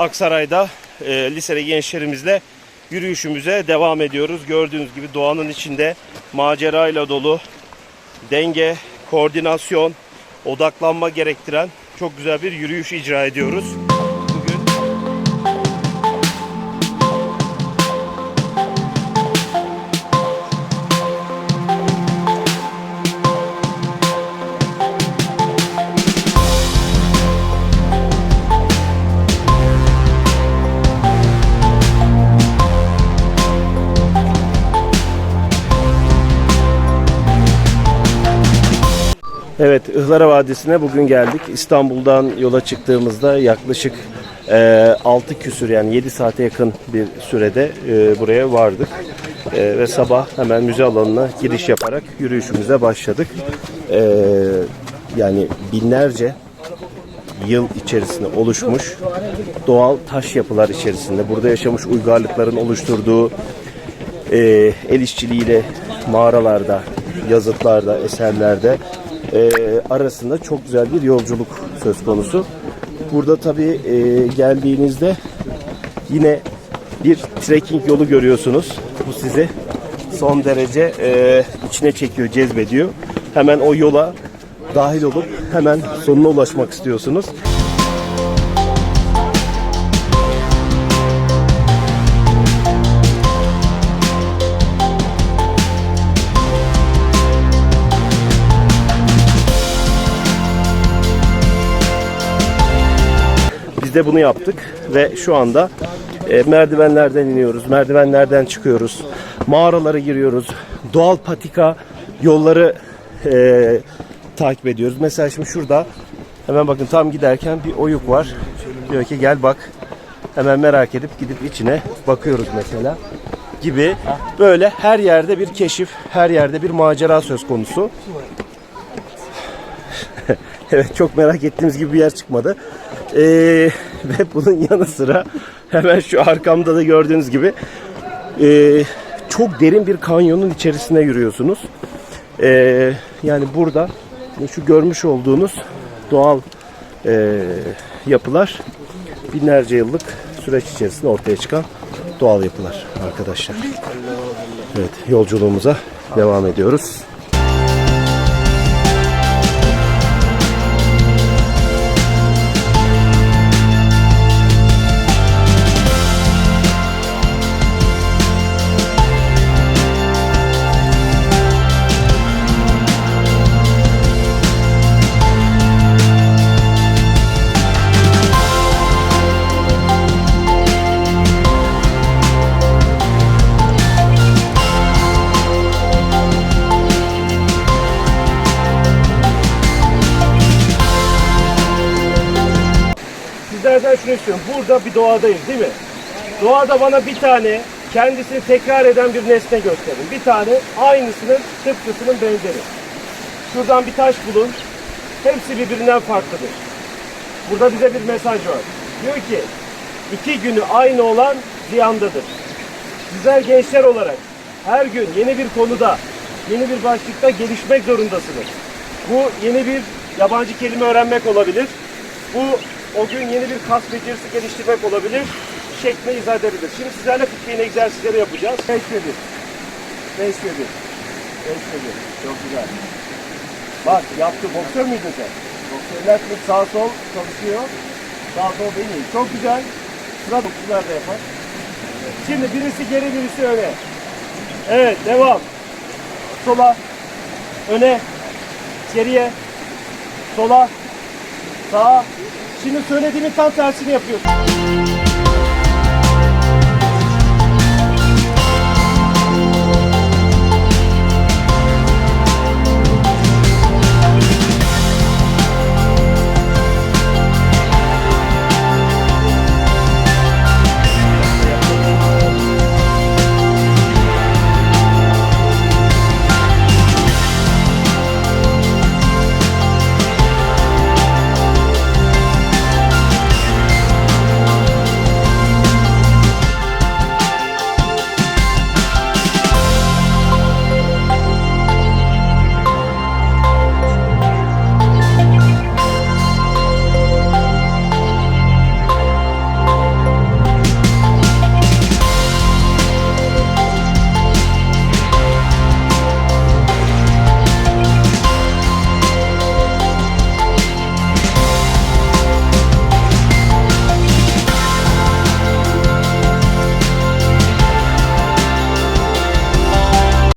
Aksaray'da e, liseli gençlerimizle yürüyüşümüze devam ediyoruz. Gördüğünüz gibi doğanın içinde macerayla dolu, denge, koordinasyon, odaklanma gerektiren çok güzel bir yürüyüş icra ediyoruz. Evet, Ihlara Vadisi'ne bugün geldik. İstanbul'dan yola çıktığımızda yaklaşık e, 6 küsür yani 7 saate yakın bir sürede e, buraya vardık. E, ve sabah hemen müze alanına giriş yaparak yürüyüşümüze başladık. E, yani binlerce yıl içerisinde oluşmuş doğal taş yapılar içerisinde burada yaşamış uygarlıkların oluşturduğu e, el işçiliğiyle mağaralarda, yazıtlarda, eserlerde e, arasında çok güzel bir yolculuk söz konusu. Burada tabii e, geldiğinizde yine bir trekking yolu görüyorsunuz. Bu sizi son derece e, içine çekiyor, cezbediyor. Hemen o yola dahil olup hemen sonuna ulaşmak istiyorsunuz. Biz de bunu yaptık ve şu anda e, merdivenlerden iniyoruz, merdivenlerden çıkıyoruz, mağaralara giriyoruz, doğal patika yolları e, takip ediyoruz. Mesela şimdi şurada hemen bakın tam giderken bir oyuk var. Diyor ki gel bak. Hemen merak edip gidip içine bakıyoruz mesela gibi böyle her yerde bir keşif, her yerde bir macera söz konusu. evet çok merak ettiğimiz gibi bir yer çıkmadı. Ee, ve bunun yanı sıra hemen şu arkamda da gördüğünüz gibi ee, çok derin bir kanyonun içerisine yürüyorsunuz. Ee, yani burada şu görmüş olduğunuz doğal ee, yapılar binlerce yıllık süreç içerisinde ortaya çıkan doğal yapılar arkadaşlar. Evet yolculuğumuza devam ediyoruz. Sizlerden şunu istiyorum. Burada bir doğadayız değil mi? Doğada bana bir tane kendisini tekrar eden bir nesne gösterin. Bir tane aynısının tıpkısının benzeri. Şuradan bir taş bulun. Hepsi birbirinden farklıdır. Burada bize bir mesaj var. Diyor ki iki günü aynı olan ziyandadır. Sizler gençler olarak her gün yeni bir konuda, yeni bir başlıkta gelişmek zorundasınız. Bu yeni bir yabancı kelime öğrenmek olabilir. Bu o gün yeni bir kas becerisi geliştirmek olabilir. Şeklinde izah edebilir. Şimdi sizlerle Fitbin egzersizleri yapacağız. 5 ve 1. 5 ve 1. 5 ve 1. Çok güzel. Bak yaptı. Boksör müydün sen? Boksörler şimdi sağ sol çalışıyor. Sağ sol değil. Çok güzel. Sıra boksçular da yapar. Şimdi birisi geri birisi öne. Evet devam. Sola. Öne. Geriye. Sola. Sağa. Şimdi söylediğimin tam tersini yapıyorsun.